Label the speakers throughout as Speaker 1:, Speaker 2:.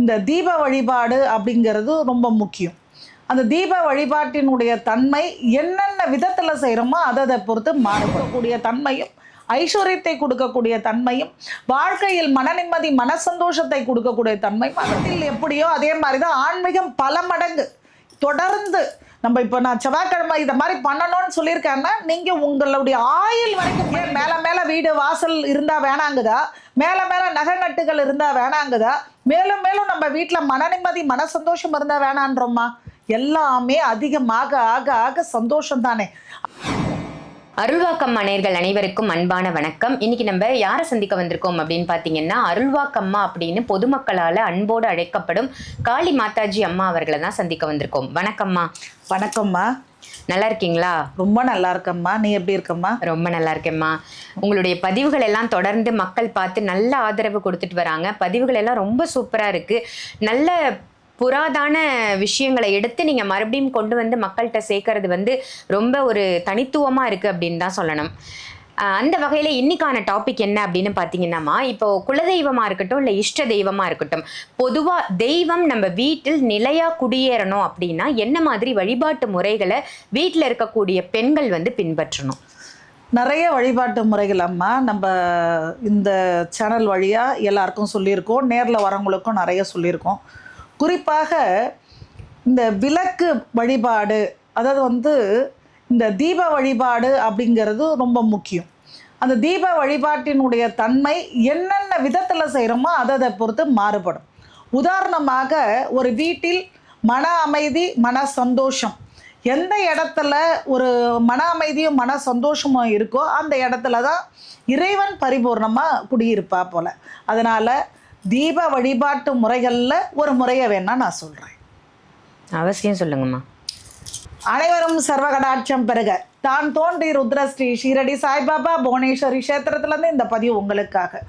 Speaker 1: இந்த தீப வழிபாடு அப்படிங்கிறது ரொம்ப முக்கியம். அந்த தீப வழிபாட்டினுடைய தன்மை என்னென்ன விதத்தில் செய்கிறோமோ அதை அதை பொறுத்து மாறக்கூடிய தன்மையும் ஐஸ்வர்யத்தை கொடுக்கக்கூடிய தன்மையும் வாழ்க்கையில் மன நிம்மதி மன சந்தோஷத்தை கொடுக்கக்கூடிய தன்மையும் மதத்தில் எப்படியோ அதே மாதிரி தான் ஆன்மீகம் பல மடங்கு தொடர்ந்து நம்ம இப்போ நான் செவ்வாய்க்கிழமை இதை மாதிரி பண்ணணும்னு சொல்லியிருக்கேன்னா நீங்கள் உங்களுடைய ஆயுள் வரைக்கும் ஏன் மேலே மேலே வீடு வாசல் இருந்தால் வேணாங்குதா? மேலே மேலே நகை நட்டுகள் இருந்தால் வேணாங்குதா? மேலும் மேலும் நம்ம வீட்டில் மன நிம்மதி மன சந்தோஷம் இருந்தால் வேணான்றோம்மா. எல்லாமே அதிகமாக ஆக ஆக சந்தோஷம் தானே
Speaker 2: அருள்வாக்கம்மா நேர்கள் அனைவருக்கும் அன்பான வணக்கம். இன்னைக்கு நம்ம யாரை சந்திக்க வந்திருக்கோம் அப்படின்னு பார்த்தீங்கன்னா அருள்வாக்கம்மா அப்படின்னு பொதுமக்களால் அன்போடு அழைக்கப்படும் காளி மாதாஜி அம்மா அவர்களை தான் சந்திக்க வந்திருக்கோம். வணக்கம்மா.
Speaker 1: வணக்கம்மா.
Speaker 2: நல்லா இருக்கீங்களா?
Speaker 1: ரொம்ப நல்லா இருக்கம்மா. நீ எப்படி இருக்கம்மா?
Speaker 2: ரொம்ப நல்லா இருக்கேம்மா. உங்களுடைய பதிவுகள் எல்லாம் தொடர்ந்து மக்கள் பார்த்து நல்ல ஆதரவு கொடுத்துட்டு வராங்க. பதிவுகள் எல்லாம் ரொம்ப சூப்பராக இருக்கு. நல்ல புராதான விஷயங்களை எடுத்து நீங்கள் மறுபடியும் கொண்டு வந்து மக்கள்கிட்ட சேர்க்கறது வந்து ரொம்ப ஒரு தனித்துவமாக இருக்குது அப்படின்னு தான் சொல்லணும். அந்த வகையில் இன்னைக்கான டாபிக் என்ன அப்படின்னு பார்த்தீங்கன்னாமா இப்போ குலதெய்வமாக இருக்கட்டும் இல்லை இஷ்ட தெய்வமாக இருக்கட்டும் பொதுவாக தெய்வம் நம்ம வீட்டில் நிலையாக குடியேறணும் அப்படின்னா என்ன மாதிரி வழிபாட்டு முறைகளை வீட்டில் இருக்கக்கூடிய பெண்கள் வந்து பின்பற்றணும்?
Speaker 1: நிறைய வழிபாட்டு முறைகள் அம்மா நம்ம இந்த சேனல் வழியாக எல்லாருக்கும் சொல்லியிருக்கோம் நேரில் வரவங்களுக்கும் நிறைய சொல்லியிருக்கோம். குறிப்பாக இந்த விளக்கு வழிபாடு அதாவது வந்து இந்த தீப வழிபாடு அப்படிங்கிறது ரொம்ப முக்கியம். அந்த தீப வழிபாட்டினுடைய தன்மை என்னென்ன விதத்தில் செய்கிறோமோ அதை அதை பொறுத்து மாறுபடும். உதாரணமாக ஒரு வீட்டில் மன அமைதி மன சந்தோஷம். எந்த இடத்துல ஒரு மன அமைதியும் மன சந்தோஷமும் இருக்கோ அந்த இடத்துல தான் இறைவன் பரிபூர்ணமாக குடியிருப்பா போல். அதனால் தீப வழிபாட்டு முறைகளில் ஒரு முறையை வேணா நான் சொல்கிறேன்
Speaker 2: அவசியம் சொல்லுங்கம்மா.
Speaker 1: அனைவரும் சர்வகடாட்சம் பெருக தான் தோன்றி ருத்ரஸ்ரீ ஷீரடி சாய்பாபா புவனேஸ்வரி கஷேத்திரத்துலேருந்து இந்த பதிவு உங்களுக்காக.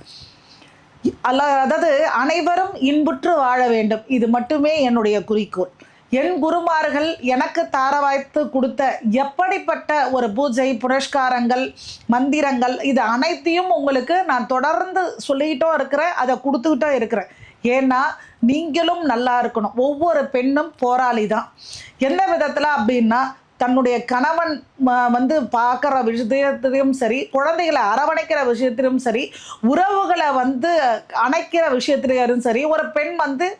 Speaker 1: அல்ல அதாவது அனைவரும் இன்புற்று வாழ வேண்டும். இது மட்டுமே என்னுடைய குறிக்கோள். என் குருமார்கள் எனக்கு தாரவாய்த்து கொடுத்த எப்படிப்பட்ட ஒரு பூஜை புரஸ்காரங்கள் மந்திரங்கள் இது அனைத்தையும் உங்களுக்கு நான் தொடர்ந்து சொல்லிக்கிட்டும் இருக்கிறேன் அதை கொடுத்துக்கிட்டும் இருக்கிறேன். ஏன்னா நீங்களும் நல்லா இருக்கணும். ஒவ்வொரு பெண்ணும் போராளி தான். எந்த விதத்தில் அப்படின்னா தன்னுடைய கணவன் ம- வந்து பார்க்குற விஷயத்திலையும் சரி குழந்தைகளை அரவணைக்கிற விஷயத்திலும் சரி உறவுகளை வந்து அணைக்கிற விஷயத்திலும் சரி ஒரு பெண் வந்து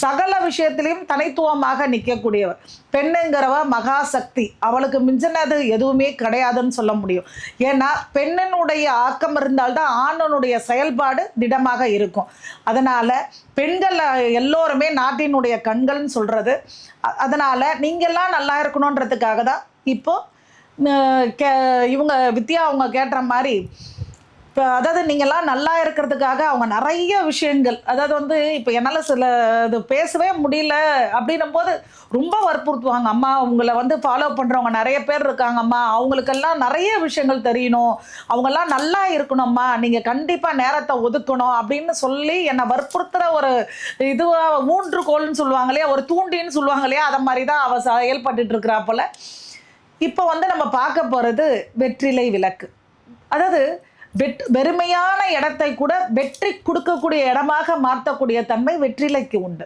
Speaker 1: சகல விஷயத்திலையும் தனித்துவமாக நிற்கக்கூடியவர் பெண்ணுங்கிறவ மகாசக்தி. அவளுக்கு மிஞ்சினது எதுவுமே கிடையாதுன்னு சொல்ல முடியும். ஏன்னா பெண்ணினுடைய ஆக்கம் இருந்தால்தான் ஆணனுடைய செயல்பாடு திடமாக இருக்கும். அதனால் பெண்கள் எல்லோருமே நாட்டினுடைய கண்கள்னு சொல்கிறது அதனால் நீங்கள்லாம் நல்லா இருக்கணுன்றதுக்காக தான் இப்போது கே இவங்க வித்யா அவங்க கேட்டுற மாதிரி இப்போ அதாவது நீங்கள்லாம் நல்லா இருக்கிறதுக்காக அவங்க நிறைய விஷயங்கள் அதாவது வந்து இப்போ என்னால் சில இது பேசவே முடியல அப்படின்னும் போது ரொம்ப வற்புறுத்துவாங்க. அம்மா உங்களை வந்து ஃபாலோ பண்ணுறவங்க நிறைய பேர் இருக்காங்கம்மா அவங்களுக்கெல்லாம் நிறைய விஷயங்கள் தெரியணும். அவங்கெல்லாம் நல்லா இருக்கணும்மா நீங்கள் கண்டிப்பாக நேரத்தை ஒதுக்கணும் அப்படின்னு சொல்லி என்னை வற்புறுத்துகிற ஒரு இதுவாக ஊன்றுகோல்னு சொல்லுவாங்க இல்லையா? ஒரு தூண்டின்னு சொல்லுவாங்க இல்லையா? அதை மாதிரி தான் அவள் செயல்பட்டுட்டு இருக்கிறா போல். இப்போ வந்து நம்ம பார்க்க போகிறது வெற்றிலை விளக்கு. அதாவது வெட் வெறுமையான இடத்தை கூட வெற்றி கொடுக்கக்கூடிய இடமாக மாற்றக்கூடிய தன்மை வெற்றிலைக்கு உண்டு.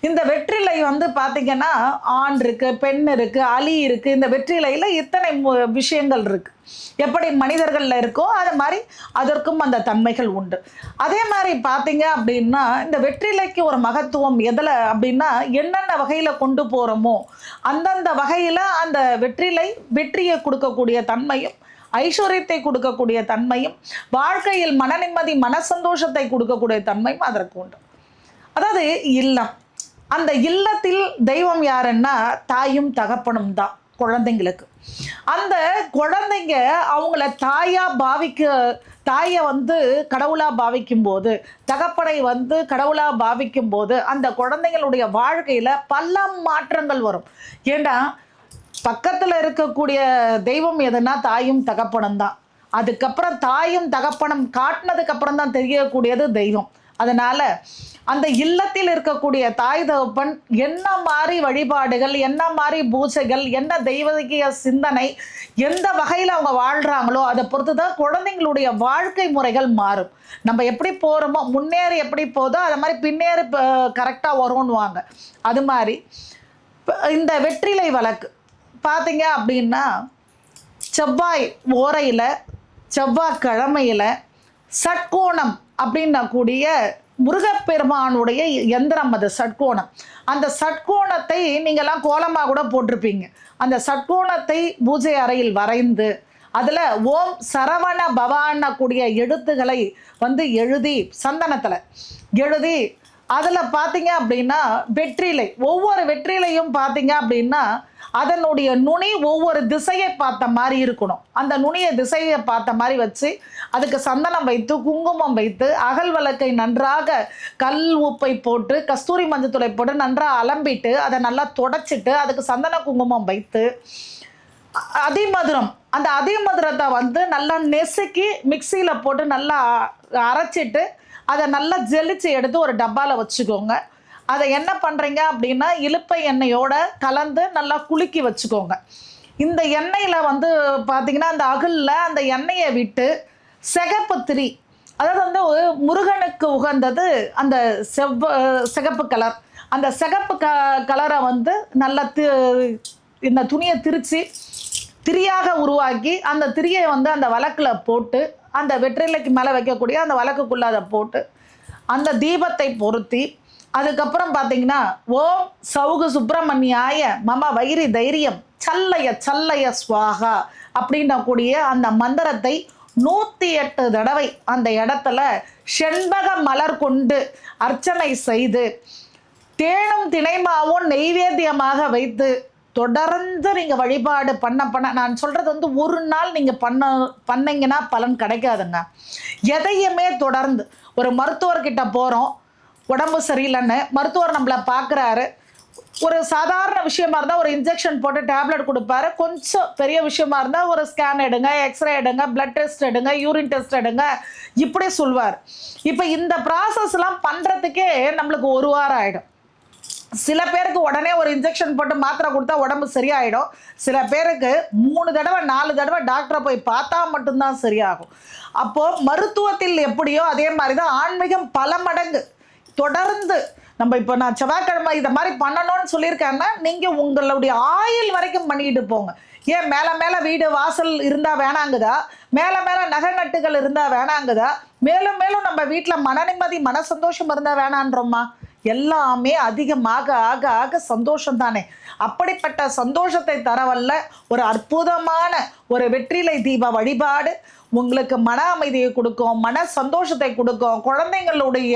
Speaker 1: இந்த வெற்றிலை வந்து பார்த்திங்கன்னா ஆண் இருக்குது பெண் இருக்குது அலி இருக்குது இந்த வெற்றிலையில் இத்தனை மு- விஷயங்கள் இருக்குது எப்படி மனிதர்களில் இருக்கோ அது மாதிரி அதற்கும் அந்த தன்மைகள் உண்டு. அதே மாதிரி பார்த்தீங்க அப்படின்னா இந்த வெற்றிலைக்கு ஒரு மகத்துவம் எதில் அப்படின்னா என்னென்ன வகையில் கொண்டு போகிறோமோ அந்தந்த வகையில் அந்த வெற்றிலை வெற்றியை கொடுக்கக்கூடிய தன்மையும் ஐஸ்வர்யத்தை கொடுக்கக்கூடிய தன்மையும் வாழ்க்கையில் மன நிம்மதி மன சந்தோஷத்தை கொடுக்கக்கூடிய தன்மையும் அதற்கு உண்டு. அதாவது இல்லம். அந்த இல்லத்தில் தெய்வம் யாருன்னா தாயும் தகப்பனும் தான் குழந்தைங்களுக்கு. அந்த குழந்தைங்க அவங்கள தாயா பாவிக்க தாயை வந்து கடவுளாக பாவிக்கும் போது தகப்பனை வந்து கடவுளாக பாவிக்கும் போது அந்த குழந்தைங்களுடைய வாழ்க்கையில் பல மாற்றங்கள் வரும். ஏன்னா பக்கத்தில் இருக்கக்கூடிய தெய்வம் எதுனா தாயும் தகப்பனும் தான். அதுக்கப்புறம் தாயும் தகப்பனும் காட்டினதுக்கு அப்புறம் தான் தெரியக்கூடியது தெய்வம். அதனால அந்த இல்லத்தில் இருக்கக்கூடிய தாய் தகப்பன் என்ன மாதிரி வழிபாடுகள் என்ன மாதிரி பூஜைகள் என்ன தெய்வீக சிந்தனை எந்த வகையில் அவங்க வாழ்கிறாங்களோ அதை பொறுத்து தான் குழந்தைங்களுடைய வாழ்க்கை முறைகள் மாறும். நம்ம எப்படி போகிறோமோ முன்னேறி எப்படி போதோ அது மாதிரி பின்னேறி கரெக்டாக வரும்னுவாங்க. அது மாதிரி. இந்த வெற்றிலை வழக்கு. பார்த்தீங்க அப்படின்னா செவ்வாய் ஓரையில் செவ்வாய்க்கிழமையில் சட்கோணம் அப்படின்னா கூடிய முருகப்பெருமானுடைய எந்திரம் அது சட்கோணம். அந்த சட்கோணத்தை நீங்கள்லாம் கோலமாக கூட போட்டிருப்பீங்க. அந்த சட்கோணத்தை பூஜை அறையில் வரைந்து அதில் ஓம் சரவண பவான கூடிய எழுத்துக்களை வந்து எழுதி சந்தனத்தில் எழுதி அதில் பார்த்தீங்க அப்படின்னா வெற்றிலை. ஒவ்வொரு வெற்றிலையும் பார்த்தீங்க அப்படின்னா அதனுடைய நுனி ஒவ்வொரு திசையை பார்த்த மாதிரி இருக்கணும். அந்த நுனியை திசையை பார்த்த மாதிரி வச்சு அதுக்கு சந்தனம் வைத்து குங்குமம் வைத்து அகல் விளக்கை நன்றாக கல் உப்பை போட்டு கஸ்தூரி மஞ்சத்தூளை போட்டு நன்றாக அலம்பிட்டு அதை நல்லா தொடச்சிட்டு அதுக்கு சந்தன குங்குமம் வைத்து அதிமதுரம் அந்த அதிமதுரத்தை வந்து நல்லா நெசுக்கி மிக்சியில் போட்டு நல்லா அரைச்சிட்டு அதை நல்லா ஜெலிச்சு எடுத்து ஒரு டப்பாவில் வச்சுக்கோங்க. அதை என்ன பண்ணுறீங்க அப்படின்னா இலுப்பை எண்ணெயோட கலந்து நல்லா குலுக்கி வச்சுக்கோங்க. இந்த எண்ணெயில் வந்து பார்த்தீங்கன்னா அந்த அகலில் அந்த எண்ணெயை விட்டு சிகப்பு திரி அதாவது வந்து ஒரு முருகனுக்கு உகந்தது அந்த செவ்வ சிகப்பு கலர். அந்த சிகப்பு க கலரை வந்து நல்லா தி இந்த துணியை திரித்து திரியாக உருவாக்கி அந்த திரியை வந்து அந்த வழக்கில் போட்டு அந்த வெற்றிலைக்கு மேலே வைக்கக்கூடிய அந்த வழக்குக்குள்ளே அதை போட்டு அந்த தீபத்தை பொருத்தி அதுக்கப்புறம் பார்த்தீங்கன்னா ஓம் சவுகு சுப்பிரமணியாய மம வைரி தைரியம் சல்லைய சல்லைய சுவாகா அப்படின்ன கூடிய அந்த மந்திரத்தை நூற்றி எட்டு தடவை அந்த இடத்துல செண்பக மலர் கொண்டு அர்ச்சனை செய்து தேனும் திணைமாவும் நெய்வேத்தியமாக வைத்து தொடர்ந்து நீங்கள் வழிபாடு பண்ண பண்ண நான் சொல்கிறது வந்து ஒரு நாள் நீங்கள் பண்ண பண்ணீங்கன்னா பலன் கிடைக்காதுங்க. எதையுமே தொடர்ந்து ஒரு மருத்துவர்கிட்ட போகிறோம் உடம்பு சரியில்லைன்னு மருத்துவர் நம்மளை பார்க்குறாரு ஒரு சாதாரண விஷயமா இருந்தால் ஒரு இன்ஜெக்ஷன் போட்டு டேப்லெட் கொடுப்பாரு. கொஞ்சம் பெரிய விஷயமா இருந்தால் ஒரு ஸ்கேன் எடுங்க எக்ஸ்ரே எடுங்க பிளட் டெஸ்ட் எடுங்க யூரின் டெஸ்ட் எடுங்க. இப்படி சொல்வார். இப்போ இந்த ப்ராசஸ்லாம் பண்ணுறதுக்கே நம்மளுக்கு ஒரு வாரம் ஆகிடும் சில பேருக்கு உடனே ஒரு இன்ஜெக்ஷன் போட்டு மாத்திரை கொடுத்தா உடம்பு சரியாயிடும். சில பேருக்கு மூணு தடவை நாலு தடவை டாக்டரை போய் பார்த்தா மட்டும்தான் சரியாகும். அப்போது மருத்துவத்தில் எப்படியோ அதே மாதிரி தான் ஆன்மீகம் பல மடங்கு தொடர்ந்து நம்ம இப்போ நான் செவ்வாய்க்கிழமை இதை மாதிரி பண்ணணும்னு சொல்லியிருக்கேன்னா நீங்கள் உங்களுடைய ஆயுள் வரைக்கும் பண்ணிக்கிட்டு போங்க. ஏன் மேலே மேலே வீடு வாசல் இருந்தால் வேணாங்குதா? மேலே மேலே நகை நட்டுகள் இருந்தால் வேணாங்குதா? மேலும் மேலும் நம்ம வீட்டில் மன நிம்மதி மன சந்தோஷம் இருந்தால் வேணான்றோமா எல்லாமே அதிகமாக ஆக ஆக சந்தோஷம் தானே அப்படிப்பட்ட சந்தோஷத்தை தரவல்ல ஒரு அற்புதமான ஒரு வெற்றிலை தீப வழிபாடு உங்களுக்கு மன அமைதியை கொடுக்கும் மன சந்தோஷத்தை கொடுக்கும். குழந்தைங்களுடைய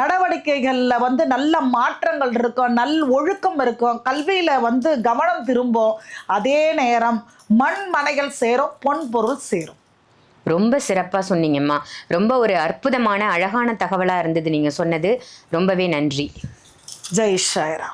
Speaker 1: நடவடிக்கைகளில் வந்து நல்ல மாற்றங்கள் இருக்கும் நல் ஒழுக்கம் இருக்கும். கல்வியில் வந்து கவனம் திரும்பும். அதே நேரம் மண் மனைகள் சேரும் பொன் பொருள் சேரும்.
Speaker 2: ரொம்ப சிறப்பாக சொன்னீங்கம்மா. ரொம்ப ஒரு அற்புதமான அழகான தகவலாக இருந்தது நீங்கள் சொன்னது. ரொம்பவே நன்றி.
Speaker 1: ஜெய் ஷாயராம்